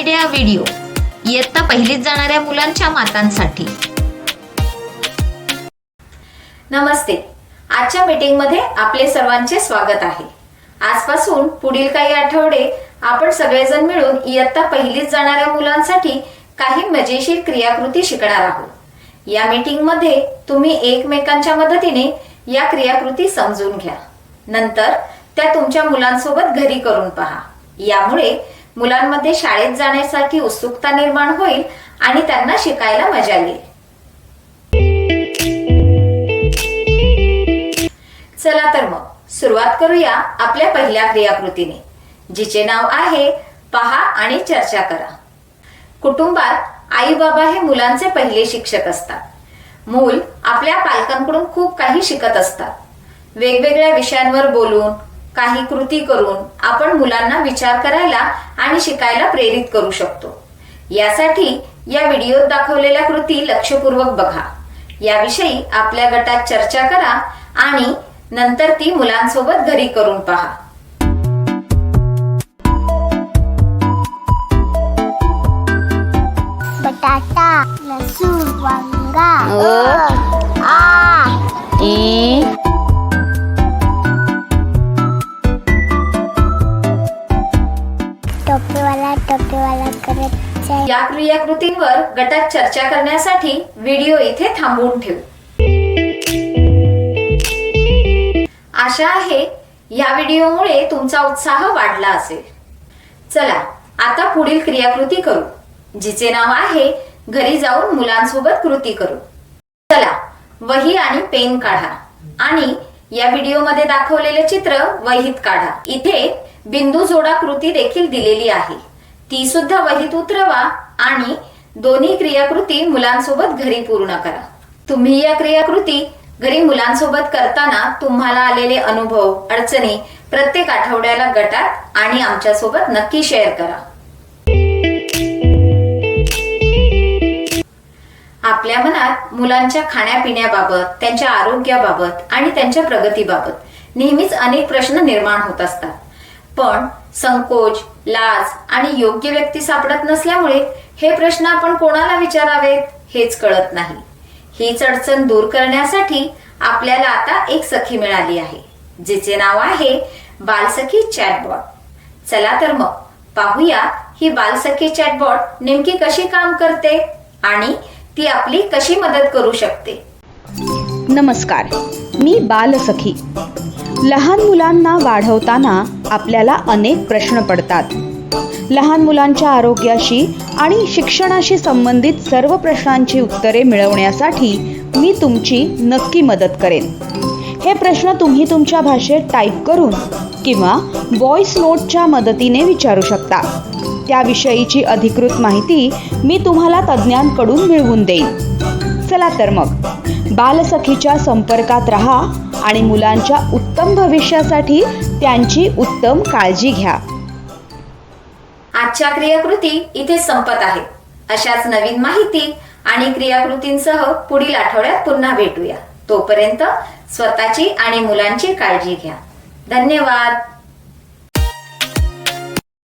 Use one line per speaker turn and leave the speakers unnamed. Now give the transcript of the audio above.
Idea video इयत्ता पहिलीत जाणाऱ्या मुलांच्या मातांसाठी.
नमस्ते. आजच्या मीटिंगमध्ये आपले सर्वांचे स्वागत आहे. आजपासून पुढील काही आठवडे आपण सगळेजण मिळून इयत्ता पहिलीत जाणाऱ्या मुलांसाठी काही मजेशीर क्रियाकृती शिकणार आहोत. या मीटिंगमध्ये तुम्ही एकमेकांच्या मदतीने या क्रियाकृती समजून घ्या. नंतर त्या तुमच्या मुलांसोबत घरी करून पहा. यामुळे मुलांमध्ये शाळेत जाण्यासारखी उत्सुकता निर्माण होईल आणि त्यांना शिकायला मजा येईल. चला तर मग सुरुवात करूया आपल्या पहिल्या क्रियाकृतीने जिचे नाव आहे पहा आणि चर्चा करा. कुटुंबात आई बाबा हे मुलांचे पहिले शिक्षक असतात. मूल आपल्या पालकांकडून खूप काही शिकत असतात. वेगवेगळ्या विषयांवर बोलून काही कृती करून आपण मुलांना विचार करायला आणि शिकायला प्रेरित करू शकतो. यासाठी या व्हिडिओत दाखवलेल्या कृती लक्षपूर्वक बघा. याविषयी आपल्या गटात चर्चा करा आणि नंतर ती मुलांसोबत घरी करून पहा.
बटाटा लसूण वांगा
अ.
आ
ई
या क्रियाकृतींवर गटात चर्चा करण्यासाठी व्हिडिओ इथे थांबवून ठेवू. आशा आहे या व्हिडिओमुळे तुमचा उत्साह वाढला असेल. चला आता पुढील क्रियाकृती करू जिचे नाव आहे घरी जाऊन मुलांसोबत कृती करू. चला वही आणि पेन काढा आणि या व्हिडिओमध्ये दाखवलेले चित्र वहीत काढा. इथे बिंदू जोडा कृती देखील दिलेली आहे. ती सुद्धा वहीत उतरवा आणि दोन्ही क्रियाकृती मुलांसोबत घरी पूर्ण करा. तुम्ही या क्रियाकृती घरी मुलांसोबत करताना तुम्हाला आलेले अनुभव अडचणी प्रत्येक आठवड्याला गटात आणि आमच्यासोबत नक्की शेअर करा. आपल्या मनात मुलांच्या खाण्यापिण्याबाबत त्यांच्या आरोग्याबाबत आणि त्यांच्या प्रगतीबाबत नेहमीच अनेक प्रश्न निर्माण होत असतात. पण संकोच लाज आणि योग्य व्यक्ती सापडत नसल्यामुळे हे प्रश्न आपण कोणाला विचारावेत हेच कळत नाही. हीच अडचण दूर करण्यासाठी आपल्याला आता एक सखी मिळाली आहे जिचे नाव आहे बालसखी चॅटबॉट. चला तर मग पाहूया ही बालसखी चॅटबॉट नेमकी कशी काम करते आणि ती आपली कशी मदत करू शकते?
नमस्कार मी बालसखी. लहान मुलांना वाढवताना आपल्याला अनेक प्रश्न पडतात. लहान मुलांच्या आरोग्याशी आणि शिक्षणाशी संबंधित सर्व प्रश्नांची उत्तरे मिळवण्यासाठी मी तुमची नक्की मदत करेन. हे प्रश्न तुम्ही तुमच्या भाषेत टाईप करून किंवा व्हॉइस नोटच्या मदतीने विचारू शकता. त्याविषयीची अधिकृत माहिती मी तुम्हाला तज्ज्ञांकडून मिळवून देईन. चला तर मग. बालसखीच्या संपर्कात राहा. आणि मुलांच्या उत्तम भविष्यासाठी त्यांची उत्तम काळजी घ्या.
आजच्या क्रियाकृती इथे संपत आहेत अशाच नवीन माहिती आणि क्रियाकृतींसह पुढील आठवड्यात पुन्हा भेटूया. तोपर्यंत स्वतःची आणि मुलांची काळजी घ्या. धन्यवाद.